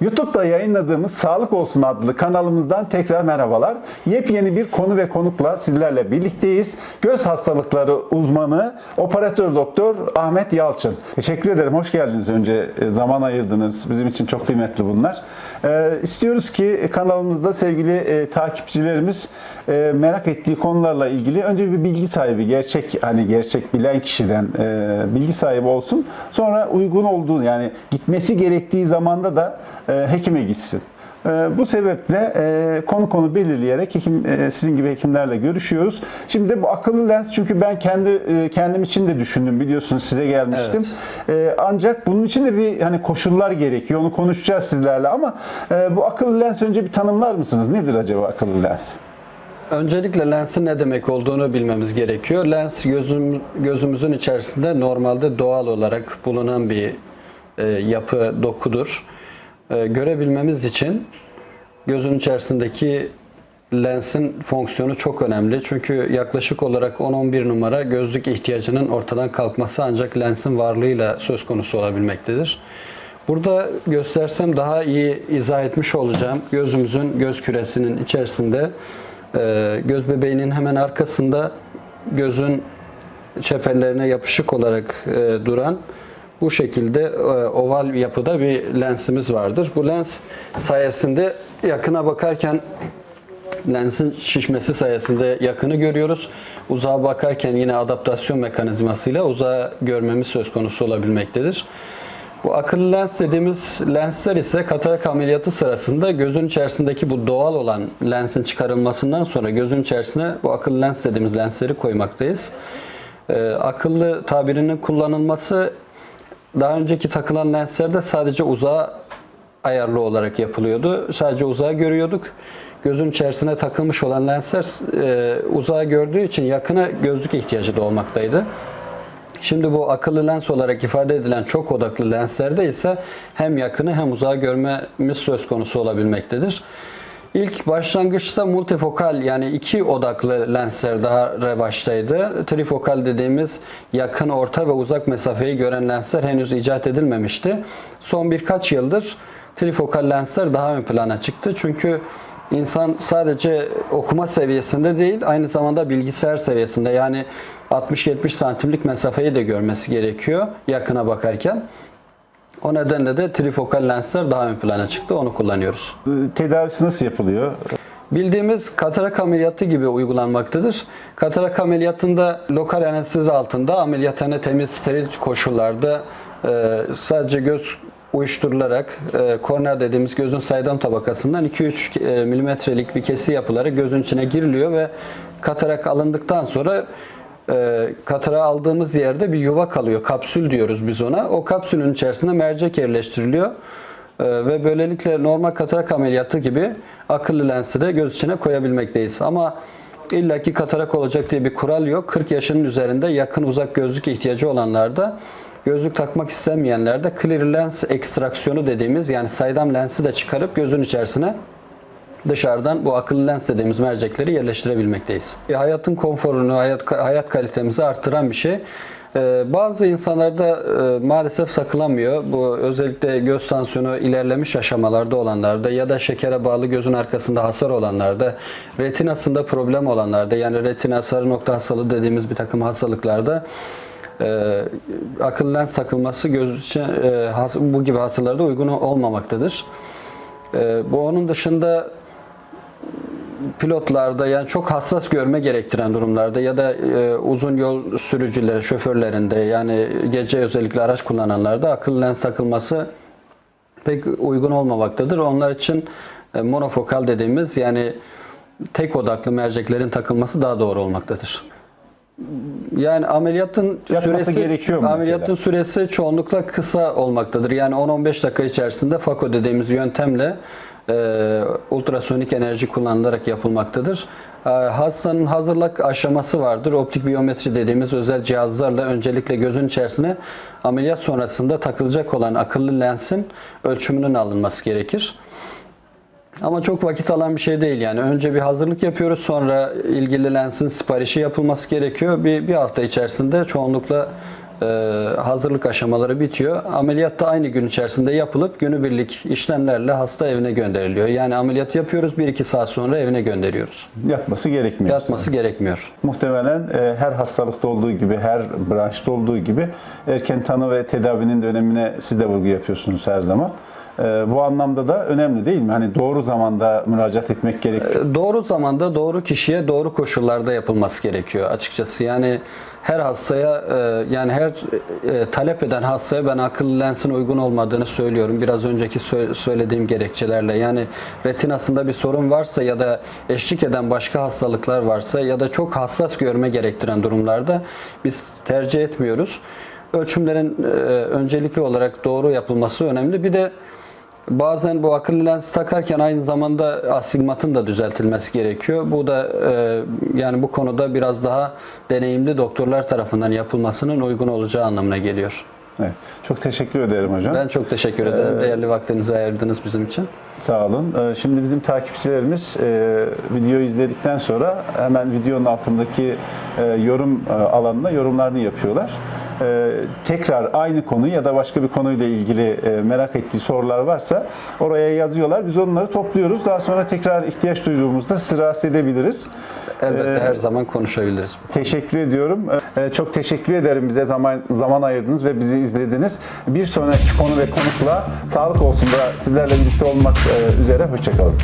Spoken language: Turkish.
YouTube'da yayınladığımız Sağlık Olsun adlı kanalımızdan tekrar merhabalar. Yepyeni bir konu ve konukla sizlerle birlikteyiz. Göz hastalıkları uzmanı, operatör doktor Ahmet Yalçın. Teşekkür ederim. Hoş geldiniz önce. e, Zaman ayırdınız. Bizim için çok kıymetli bunlar. Ee, istiyoruz ki kanalımızda sevgili e, takipçilerimiz e, merak ettiği konularla ilgili önce bir bilgi sahibi, gerçek hani gerçek bilen kişiden bilgi sahibi olsun. Sonra uygun olduğu yani gitmesi gerektiği zamanda da hekime gitsin. E, Bu sebeple e, konu konu belirleyerek hekim e, sizin gibi hekimlerle görüşüyoruz. Şimdi de bu akıllı lens çünkü ben kendi e, kendim için de düşündüm biliyorsunuz size gelmiştim. E, Ancak bunun için de bir hani koşullar gerekiyor. Onu konuşacağız sizlerle ama e, bu akıllı lens önce bir tanımlar mısınız? Nedir acaba akıllı lens? Öncelikle lensin ne demek olduğunu bilmemiz gerekiyor. Lens gözüm, gözümüzün içerisinde normalde doğal olarak bulunan bir e, yapı, dokudur. E, görebilmemiz için gözün içerisindeki lensin fonksiyonu çok önemli. Çünkü yaklaşık olarak 10-11 numara gözlük ihtiyacının ortadan kalkması ancak lensin varlığıyla söz konusu olabilmektedir. Burada göstersem daha iyi izah etmiş olacağım. Gözümüzün göz küresinin içerisinde e, göz bebeğinin hemen arkasında gözün çeperlerine yapışık olarak e, duran bu şekilde e, oval yapıda bir lensimiz vardır. Bu lens sayesinde yakına bakarken lensin şişmesi sayesinde yakını görüyoruz. Uzağa bakarken yine adaptasyon mekanizmasıyla uzağı görmemiz söz konusu olabilmektedir. Bu akıllı lens dediğimiz lensler ise katarak ameliyatı sırasında gözün içerisindeki bu doğal olan lensin çıkarılmasından sonra gözün içerisine bu akıllı lens dediğimiz lensleri koymaktayız. Ee, akıllı tabirinin kullanılması daha önceki takılan lenslerde sadece uzağa ayarlı olarak yapılıyordu. Sadece uzağı görüyorduk. Gözün içerisine takılmış olan lensler e, uzağı gördüğü için yakına gözlük ihtiyacı doğmaktaydı. Şimdi bu akıllı lens olarak ifade edilen çok odaklı lenslerde ise hem yakını hem uzağı görmemiz söz konusu olabilmektedir. İlk başlangıçta multifokal yani iki odaklı lensler daha revaçtaydı. Trifokal dediğimiz yakın, orta ve uzak mesafeyi gören lensler henüz icat edilmemişti. Son birkaç yıldır trifokal lensler daha ön plana çıktı. Çünkü insan sadece okuma seviyesinde değil aynı zamanda bilgisayar seviyesinde yani 60-70 santimlik mesafeyi de görmesi gerekiyor yakına bakarken. O nedenle de trifokal lensler daha ön plana çıktı. Onu kullanıyoruz. Tedavisi nasıl yapılıyor? Bildiğimiz katarak ameliyatı gibi uygulanmaktadır. Katarak ameliyatında lokal anestezi altında ameliyathane temiz steril koşullarda e, sadece göz uyuşturularak e, kornea dediğimiz gözün saydam tabakasından 2-3 e, milimetrelik bir kesi yapılarak gözün içine giriliyor ve katarak alındıktan sonra e, katara aldığımız yerde bir yuva kalıyor. Kapsül diyoruz biz ona. O kapsülün içerisinde mercek yerleştiriliyor. Ee, ve böylelikle normal katarak ameliyatı gibi akıllı lensi de göz içine koyabilmekteyiz. Ama illaki katarak olacak diye bir kural yok. 40 yaşının üzerinde yakın uzak gözlük ihtiyacı olanlarda gözlük takmak istemeyenlerde clear lens ekstraksiyonu dediğimiz yani saydam lensi de çıkarıp gözün içerisine dışarıdan bu akıllı lens dediğimiz mercekleri yerleştirebilmekteyiz. E, Hayatın konforunu, hayat, hayat kalitemizi arttıran bir şey. Ee, Bazı insanlarda e, maalesef takılamıyor. Bu özellikle göz tansiyonu ilerlemiş aşamalarda olanlarda ya da şekere bağlı gözün arkasında hasar olanlarda, retinasında problem olanlarda yani retina sarı nokta hastalığı dediğimiz bir takım hastalıklarda e, akıllı lens takılması göz için e, has- bu gibi hastalarda uygun olmamaktadır. E, bu onun dışında pilotlarda yani çok hassas görme gerektiren durumlarda ya da e, uzun yol sürücüleri, şoförlerinde yani gece özellikle araç kullananlarda akıllı lens takılması pek uygun olmamaktadır. Onlar için e, monofokal dediğimiz yani tek odaklı merceklerin takılması daha doğru olmaktadır. Yani ameliyatın Yapması süresi gerekiyor mu ameliyatın mesela? süresi çoğunlukla kısa olmaktadır. Yani 10-15 dakika içerisinde FACO dediğimiz yöntemle e, ultrasonik enerji kullanılarak yapılmaktadır. E, hastanın hazırlık aşaması vardır. Optik biyometri dediğimiz özel cihazlarla öncelikle gözün içerisine ameliyat sonrasında takılacak olan akıllı lensin ölçümünün alınması gerekir. Ama çok vakit alan bir şey değil yani. Önce bir hazırlık yapıyoruz sonra ilgili lensin siparişi yapılması gerekiyor. Bir, bir hafta içerisinde çoğunlukla e, hazırlık aşamaları bitiyor. Ameliyat da aynı gün içerisinde yapılıp günübirlik işlemlerle hasta evine gönderiliyor. Yani ameliyat yapıyoruz 1-2 saat sonra evine gönderiyoruz. Yatması gerekmiyor. Yatması gerekmiyor. Muhtemelen e, her hastalıkta olduğu gibi, her branşta olduğu gibi erken tanı ve tedavinin de önemine siz de vurgu yapıyorsunuz her zaman. E, bu anlamda da önemli değil mi? Hani doğru zamanda müracaat etmek gerekiyor. Doğru zamanda doğru kişiye doğru koşullarda yapılması gerekiyor açıkçası. Yani her hastaya e, yani her e, talep eden hastaya ben akıllı lensin uygun olmadığını söylüyorum. Biraz önceki sö- söylediğim gerekçelerle. Yani retinasında bir sorun varsa ya da eşlik eden başka hastalıklar varsa ya da çok hassas görme gerektiren durumlarda biz tercih etmiyoruz. Ölçümlerin e, öncelikli olarak doğru yapılması önemli. Bir de Bazen bu akıllı lens takarken aynı zamanda astigmatın da düzeltilmesi gerekiyor. Bu da e, yani bu konuda biraz daha deneyimli doktorlar tarafından yapılmasının uygun olacağı anlamına geliyor. Evet. Çok teşekkür ederim hocam. Ben çok teşekkür ederim. Değerli vaktinizi ayırdınız bizim için. Sağ olun. Ee, Şimdi bizim takipçilerimiz e, videoyu izledikten sonra hemen videonun altındaki e, yorum e, alanına yorumlarını yapıyorlar. E, Tekrar aynı konu ya da başka bir konuyla ilgili e, merak ettiği sorular varsa oraya yazıyorlar. Biz onları topluyoruz. Daha sonra tekrar ihtiyaç duyduğumuzda rahatsız edebiliriz. Elbette Ee, her zaman konuşabiliriz. Teşekkür ediyorum. Ee, Çok teşekkür ederim bize zaman zaman ayırdınız ve bizi izlediniz. Bir sonraki konu ve konukla sağlık olsun da sizlerle birlikte olmak e, üzere. Hoşçakalın.